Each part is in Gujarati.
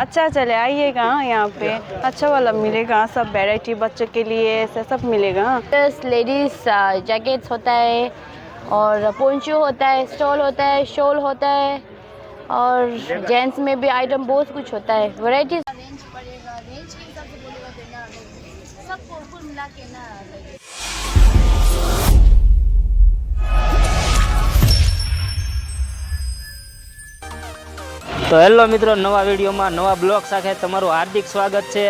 अच्छा चले आइएगा यहाँ पे। अच्छा वाला मिलेगा सब वेराइटी बच्चों के लिए ऐसा सब मिलेगा। प्लस लेडीज़ जैकेट्स होता है और पोंचो होता है स्टॉल होता है शॉल होता है और जेंट्स में भी आइटम बहुत कुछ होता है। वैरायटीज रेंज पड़ेगा रेंज के हिसाब से बोलेगा तो कुल मिला के ना તો હેલો મિત્રો, નવા વિડીયોમાં નવા બ્લોગ સાથે તમારું હાર્દિક સ્વાગત છે.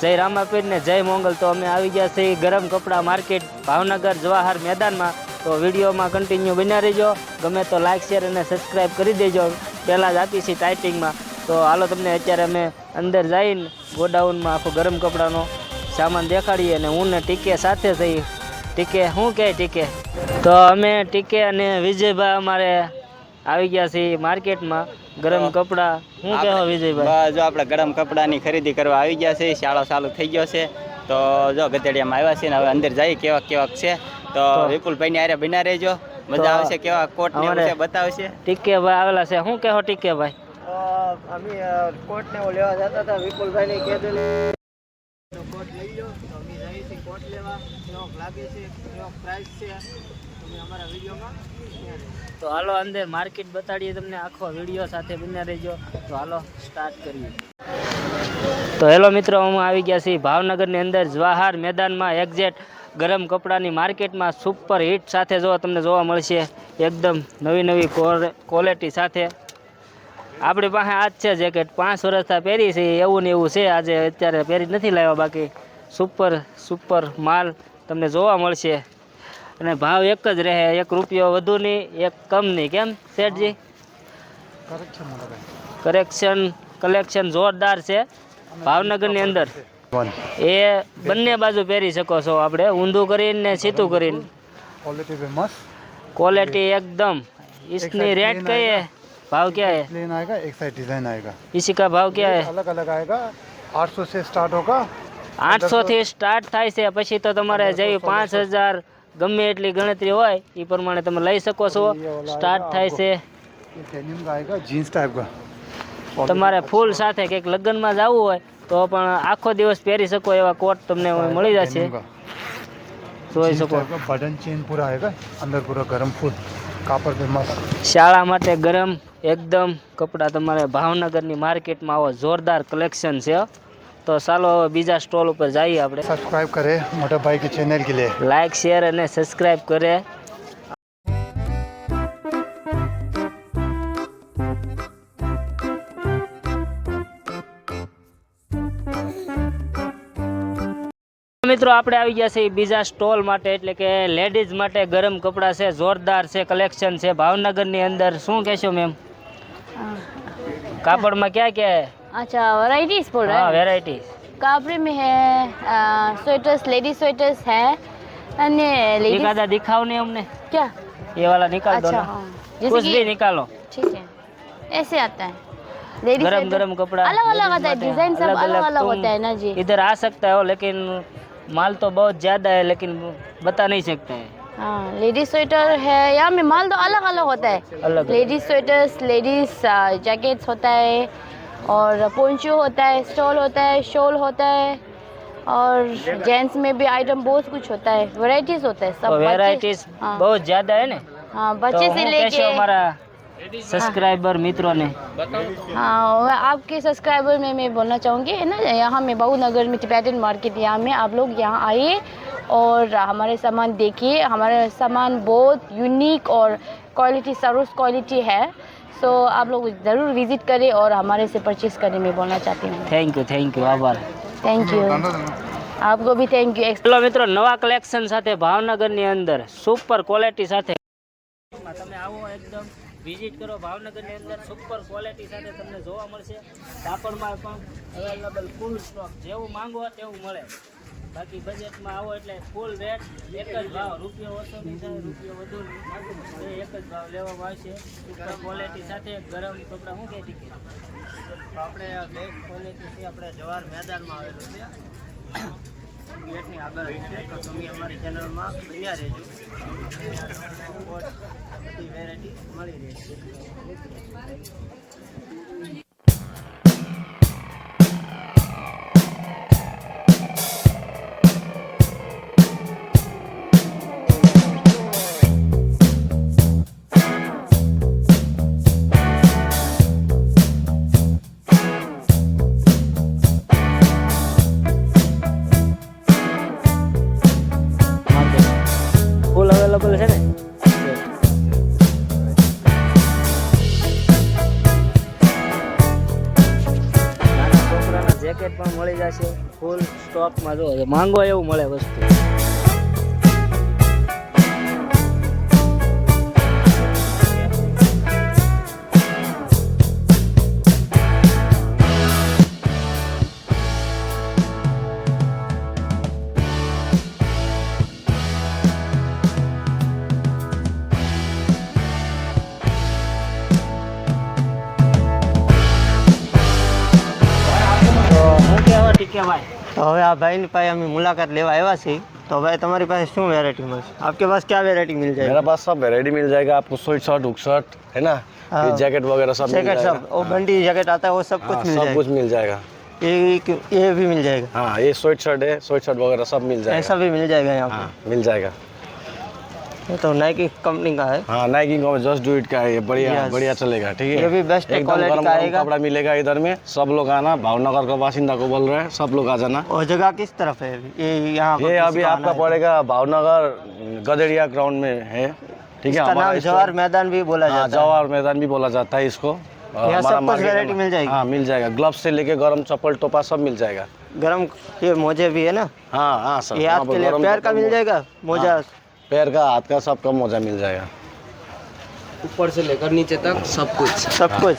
જય રામાપીર ને જય મોંગલ. તો અમે આવી ગયા છીએ ગરમ કપડાં માર્કેટ ભાવનગર જવાહર મેદાનમાં. તો વિડીયોમાં કન્ટિન્યુ બન્યા રહેજો. ગમે તો લાઇક શેર અને સબસ્ક્રાઈબ કરી દેજો. પહેલાં જ આપી છીએ ટાઈપિંગમાં તો હાલો તમને અત્યારે અમે અંદર જઈને ગોડાઉનમાં આખો ગરમ કપડાનો સામાન દેખાડીએ અને હું ને ટીકે સાથે થઈ ટીકે શું કહે ટીકે? તો અમે ટીકે અને વિજયભાઈ અમારે આવી ગયા છે માર્કેટમાં ગરમ કપડા. શું કહેવા વિજયભાઈ? જો આપણે ગરમ કપડાની ખરીદી કરવા આવી ગયા છે શાળો ચાલુ થઈ ગયો છે. તો જો ગધેડિયામાં આવ્યા છે ને હવે અંદર જઈએ કેવાક કેવાક છે. તો તો- વિપુલભાઈ ને આરે બિના રહેજો. મજા આવશે કેવા કોટ ને બતાવશે. ટીકે ભાઈ આવેલા છે. શું કેહો ટીકે ભાઈ અમે કોટ ને લેવા જતા હતા. વિપુલભાઈ ને કીધું કોટ લઈ લો તો અમે જઈએ છીએ કોટ લેવા. કેવો લાગે છે કેવો પ્રાઇસ છે. તો હાલો અંદર માર્કેટ બતાડીએ તમને આખો વીડિયો સાથે બન્યા રહેજો. તો હાલો સ્ટાર્ટ કરીએ. તો હેલો મિત્રો અમે આવી ગયા છીએ ભાવનગરની અંદર જવાહર મેદાનમાં. એક્ઝેટ ગરમ કપડાની માર્કેટમાં સુપર હિટ સાથે જો તમને જોવા મળશે, એકદમ નવી નવી ક્વોલિટી સાથે. આપણી પાસે આજ છે જેકેટ પાંચ વર્ષથી પહેરી છે, એવું ને એવું છે. આજે અત્યારે પહેરી નથી લાવ્યા બાકી. સુપર સુપર માલ તમને જોવા મળશે. અને ભાવ એક જ રહે એક રૂપિયો વધુ નહીં એક કમ નહીં કેમ શેઠજી કરેક્શન કલેક્શન જોરદાર છે ભાવનગરની અંદર એ બંને બાજુ પહેરી શકો છો આપણે ઊંધું કરીને ને સીધું કરીને क्वालिटी भी मस्त क्वालिटी एकदम इसकी रेट क्या है भाव क्या है प्लेन आएगा एक साइड डिजाइन आएगा इसी का भाव क्या है अलग अलग आएगा 800 से स्टार्ट होगा આઠસો થી સ્ટાર્ટ થાય છે પછી તો તમારે જેવી પાંચ હજાર ગમે એટલી ગણતરી હોય એ પ્રમાણે તમે લઈ શકો છો. સ્ટાર્ટ થાય છે. તમારે ફૂલ સાથે કંઈક લગ્નમાં જવું હોય તો પણ આખો દિવસ પહેરી શકો એવા કોટ તમને મળી જશે. જોઈ શકો. બટન ચેન પૂરા અંદર પૂરો ગરમ ફૂલ. કાપડ શાળા માટે ગરમ એકદમ કપડાં તમારે ભાવનગરની માર્કેટમાં આવો જોરદાર કલેક્શન છે. તો ચાલો હવે બીજા સ્ટોલ ઉપર જઈએ આપણે. સબસ્ક્રાઇબ કરે મોટા ભાઈ કે ચેનલ કે લે. લાઈક શેર અને સબસ્ક્રાઇબ કરે. મિત્રો આપણે આવી ગયા છીએ બીજા સ્ટોલ માટે એટલે કે લેડીઝ માટે ગરમ કપડાં છે જોરદાર છે કલેક્શન છે. ભાવનગરની અંદર શું કહેશો મેમ કાપડમાં ક્યાં ક્યાં? अच्छा वैराइटीज बोल रहे हाँ। वैराइटीज कापरे में है स्वेटर्स लेडीज़ स्वेटर्स है अन्य लेडीज़ का दा दिखाओ ने हमने। क्या? ये वाला निकाल अच्छा, दो ना। हाँ। कुछ भी निकालो। ठीक है। ऐसे आता है। लेडीज़ गरम गरम कपड़ा। अलग अलग आता है डिज़ाइन सब अलग अलग होता है ना जी। इधर आ सकता है लेकिन माल तो बहुत ज़्यादा है लेकिन बता नहीं सकते। हैं हाँ लेडीज़ स्वेटर है यहाँ में माल तो अलग अलग होता है। लेडीज़ स्वेटर्स लेडीज़ जैकेट्स होता है। और पोंचो होता है स्टॉल होता है शॉल होता है और जेंट्स में भी आइटम बहुत कुछ होता है वैरायटीज होता है सब तो वैरायटीज हाँ। बहुत ज़्यादा है ना? हाँ बच्चे तो से लेके हमारा सब्सक्राइबर मित्रों ने? हाँ आपके सब्सक्राइबर में मैं बोलना चाहूँगी है ना यहाँ में बहुनगर में पैटर्न मार्केट यहाँ में आप लोग यहाँ आइए और हमारे सामान देखिए हमारे सामान बहुत यूनिक और क्वालिटी सर्विस क्वालिटी है। सो आप लोग ज़रूर विजिट करें और हमारे से परचेज करने में बोलना चाहती हूँ થેન્ક યુ થેન્ક યુ આભાર थैंक यू आपको भी थैंक यू ચલો મિત્રો નવા કલેક્શન સાથે ભાવનગરની અંદર સુપર ક્વોલિટી સાથે તમે આવો એકદમ વિઝિટ કરો ભાવનગરની અંદર સુપર ક્વોલિટી સાથે તમને જોવા મળશે કાપડમાં પણ અવેલેબલ ફૂલ સ્ટોક જેવું માંગો તેવું મળે બાકી બજેટમાં આવો એટલે ફૂલ રેટ એક જ ભાવ, રૂપિયો ઓછો નહીં થાય, રૂપિયો વધુ નહીં. એ એક જ ભાવ લેવામાં આવશે. સુપર ક્વોલિટી સાથે ગરમ કપડાં શું કહેતી કે આપણે બેગ ક્વોલિટી છે આપણે જવાર મેદાનમાં આવેલું છે. ગેટની આગળ તો તમે અમારી ચેનલમાં બન્યા રહેજો. બધી વેરાયટી મળી રહેશે જેકેટ પણ મળી જશે. ફૂલ સ્ટોકમાં જો માંગો એવું મળે વસ્તુ. હું કહેવા ટીકેભાઈ તો હવે આ ભાઈની પાસે અમે મુલાકાત લેવા આવ્યા છીએ તો ભાઈ તમારી પાસે શું વેરાયટી મળશે આપકે પાસ क्या વેરાયટી मिल मेरा जाएगा पास सब वेरायटी मिल जाएगा आपको स्वेट शर्ट हुक शर्ट है ना हाँ। ये जैकेट वगैरह सब मिल जैकेट जाएगा सब वो बंडी जैकेट आता है वो सब कुछ हाँ, मिल सब जाएगा कुछ मिल जाएगा ये ये भी मिल जाएगा हाँ ये स्वेट शर्ट है स्वेट शर्ट वगैरह सब मिल जाएगा ऐसा भी मिल जाएगा यहाँ हाँ मिल जाएगा पे ये तो नाइकी कंपनी का है। हाँ नाइकी का जस्ट डू इट का है। ये बढ़िया बढ़िया चलेगा ठीक है? ये भी quality गरम का आएगा। कपड़ा मिलेगा इधर में। सब लोग आना भावनगर का बासिंदा को बोल रहे हैं सब लोग आ जाना। और जगह किस तरफ़ है? ये यहाँ ये अभी आपका पड़ेगा भावनगर गदरिया ग्राउंड में है। ठीक है नाम जवाहर मैदान भी बोला हाँ जाता है। जवाहर मैदान भी बोला जाता है इसको। सब कुछ market मिल जाएगी? हाँ मिल जाएगा। ग्लव्स से लेके गरम चप्पल टोपा सब मिल जाएगा। गरम ये मोजे भी है ना? हाँ हाँ सर। ये आपके लिए पैर का मिल जाएगा? मोजा हाँ, पैर का हाथ का सबका मोजा मिल जाएगा ऊपर से लेकर नीचे तक सब कुछ सब कुछ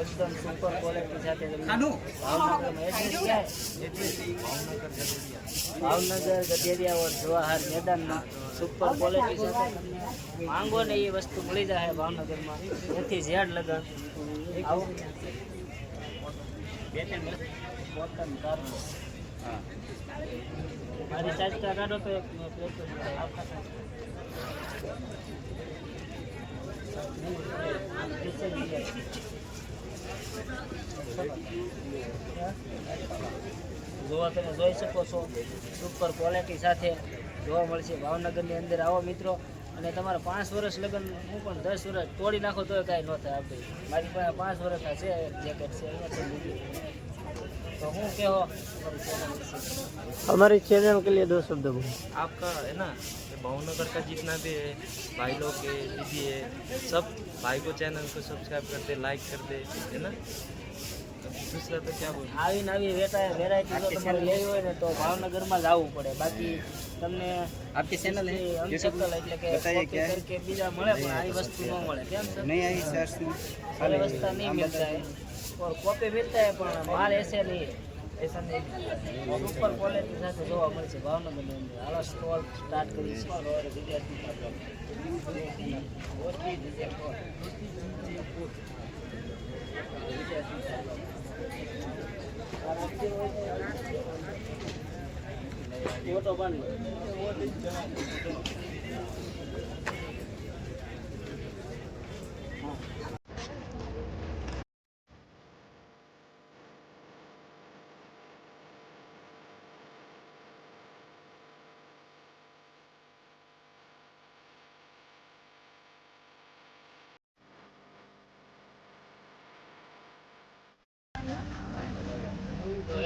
એકદમ સુપર ક્વોલિટી સાથે ભાવનગર ગધેરિયા ઓર જવાહર મેદાનમાં સુપર ક્વોલિટી સાથે માંગો ને એ વસ્તુ મળી જાય ભાવનગરમાં. જેથી ઝેડ લગન. આવું. બે ત્રણ પોતન કાઢો મારી સાઈઝ કાઢો તો એક પ્લેટ આવતા જોવા તમે જોઈ શકો છો. સુપર ક્વોલિટી સાથે જોવા મળશે. ભાવનગરની અંદર આવો મિત્રો. અને તમારા પાંચ વર્ષ લગ્ન, હું પણ દસ વર્ષ તોડી નાખો તો કાંઈ ન થાય આપણે. મારી પાસે પાંચ વર્ષ છે જેકેટ છે અહીંયાથી લીધી તો હું કહો તમારી channel વિશે हमारी चैनल के लिए दो शब्द बोलो आपका है ना ये भावनगर का जितना भी है भाई लोग है दीदी है सब भाई को चैनल को सब्सक्राइब कर दे लाइक कर दे है ना दूसरा तो क्या बोल આવી નવી વેટા વેરાયટી જો તમારે લેવી હોય ને તો ભાવનગરમાં જ આવવું પડે બાકી તમને आपकी चैनल है અનસકલ એટલે કે copy કરકે બીજા મળે પણ આવી વસ્તુ ન મળે કેમ સર नहीं आई सर सारे वस्ता नहीं मिलता है और કોપી વેચતા હે પણ માલ એસે નહીં. એસા નહીં. ઉપર ક્વોલિટી સાથે જોવા મળશે ભાવનગરની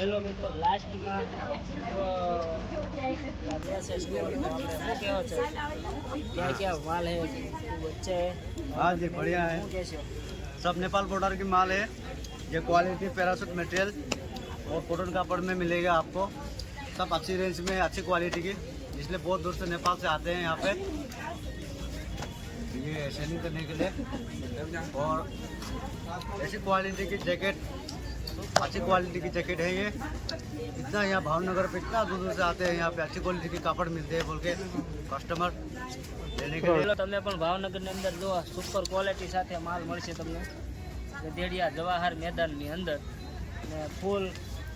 હેલો મિત્રો લાસ્ટમાં શું કહેવો છે ક્યાં ક્યાં માલ હે વચ્ચે हाँ जी बढ़िया है શું કહેશો सब नेपाल बॉर्डर की माल है ये क्वालिटी पैरासूट मटेरियल और कॉटन कापड़ में मिलेगा आपको सब अच्छी रेंज में अच्छी क्वालिटी की इसलिए बहुत दूर से नेपाल से आते हैं यहाँ पे ये सेलिंग करने के लिए और ऐसी क्वालिटी की जैकेट अच्छी क्वालिटी की जैकेट है ये इतना यहाँ भावनगर पे इतना दूर दूर से आते हैं यहाँ पे अच्छी क्वालिटी के कापड़ मिलते हैं बोल के कस्टमर लेने के लिए પેલો તમે પણ ભાવનગરની અંદર જો સુપર ક્વોલિટી સાથે માલ મળશે તમને ગધેડિયા જવાહર મેદાનની અંદર ને ફૂલ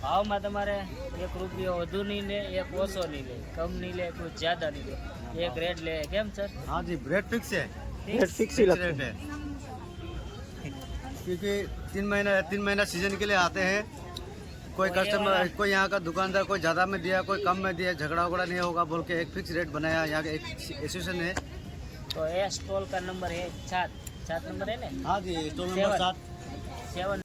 ભાવમાં તમારે એક રૂપિયો વધુ નહીં લે એક ઓછો નહીં લે કમ નહીં લે કોઈ જ્યાદા નહીં લે એક રેટ લે કેમ સર हाँ जी रेट फिक्स है रेट फिक्स ही लगता रेट है क्योंकि तीन महीना तीन महीना सीज़न के लिए आते हैं। कोई कस्टमर कोई यहाँ का दुकानदार कोई ज़्यादा में दिया कोई कम में दिया झगड़ा उगड़ा नहीं होगा बोल के एक फिक्स रेट बनाया यहाँ का एक एसोसिएशन है। तो ये स्टॉल का नंबर है सात सात नंबर है ना? हाँ जी स्टॉल नंबर सात। सेवन।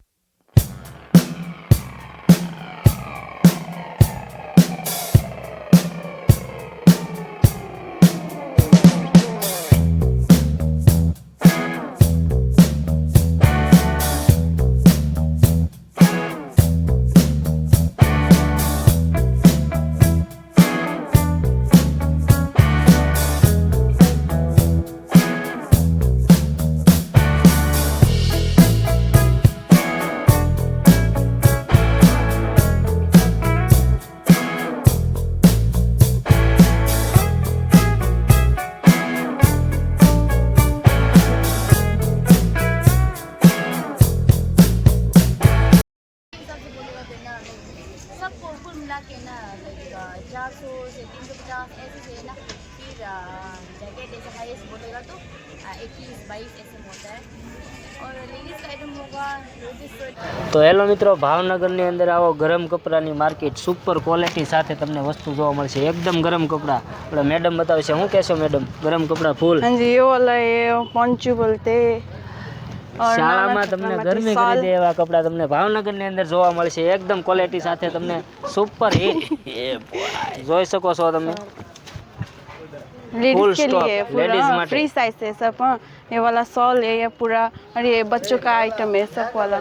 હેલો મિત્રો ભાવનગરની અંદર આવો ગરમ કપડાની માર્કેટ સુપર ક્વોલિટી સાથે તમને વસ્તુ જોવા મળશે એકદમ ગરમ કપડાં આપણે મેડમ બતાવશે શું કહેશો મેડમ ગરમ કપડાં ફૂલ हाँ जी ये वाला ये पॉन्चू बोलते और શાળામાં नाना તમને छत्रपति ગરમી साल। કરી દે એવા કપડાં તમને ભાવનગરની અંદર જોવા મળશે એકદમ ક્વોલિટી સાથે તમને સુપર હિટ જોઈ શકો છો તમે Full लेडीज के stock, लिए ladies पूरा माटे। फ्री साइज है सब हाँ ये वाला सॉल है ये पूरा और ये बच्चों का आइटम है सब वाला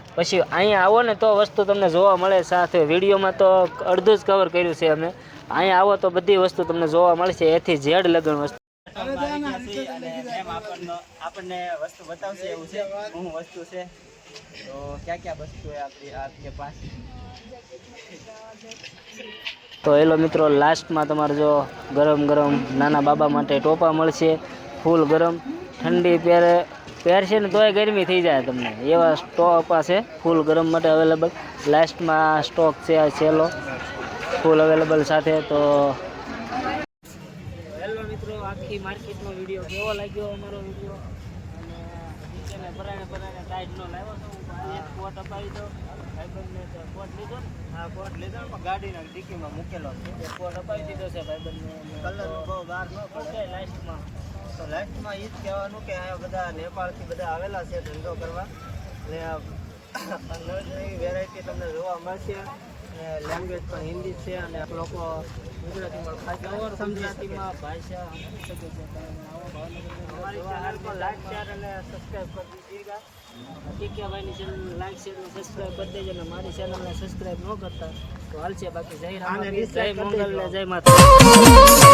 પછી અહીંયા આવો ને તો વસ્તુ તમને જોવા મળે સાથે. વિડીયોમાં તો અડધું જ કવર કર્યું છે અમે અહીંયા આવો તો બધી વસ્તુ તમને જોવા મળશે. એથી ઝેડ લગન વસ્તુ. આપણને વસ્તુ બતાવશે તો તો એલો મિત્રો લાસ્ટમાં તમારે જો ગરમ ગરમ નાના બાબા માટે ટોપા મળશે. ફૂલ ગરમ. ઠંડી પહેરે પહેરશે ને તોય ગરમી થઈ જાય તમને. એવા સ્ટોક છે ફૂલ ગરમ માટે અવેલેબલ લાસ્ટમાં સ્ટોક છે આ સેલો ફૂલ અવેલેબલ સાથે તો હેલો મિત્રો આખી માર્કેટનો વીડિયો કેવો લાગ્યો અમારો વીડિયો? અને નીચેને પરાણે પરાણે ટાઈટ નો લાવ્યો તો હું એક કોટ અપાવી દો ભાઈબંધને તો કોટ લીધો ને. હા કોટ લીધો ને પણ ગાડીના ડીકીમાં મૂકેલો છે. કોટ અપાવી દીધો છે ભાઈબંધને. કલર બહુ બહાર ન પડે. લાસ્ટમાં તો લાસ્ટમાં એ જ કહેવાનું કે આ બધા નેપાળથી બધા આવેલા છે ધંધો કરવા. અને નવી નવી વેરાયટી તમને જોવા મળશે. લેંગ્વેજ પણ હિન્દી છે અને લોકો ગુજરાતીમાં ખાસ ગુજરાતીમાં ભાષા છે? અમારી ચેનલ પર લાઈક શેર અને સબસ્ક્રાઈબ કરી દીજીએગા ટીકિયાભાઈની ચેનલ લાઈક શેર અને સબસ્ક્રાઈબ કરી દેજો અને મારી ચેનલને સબસ્ક્રાઈબ ન કરતા તો હાલશે બાકી. જય રામ જય મંગલ જય માતા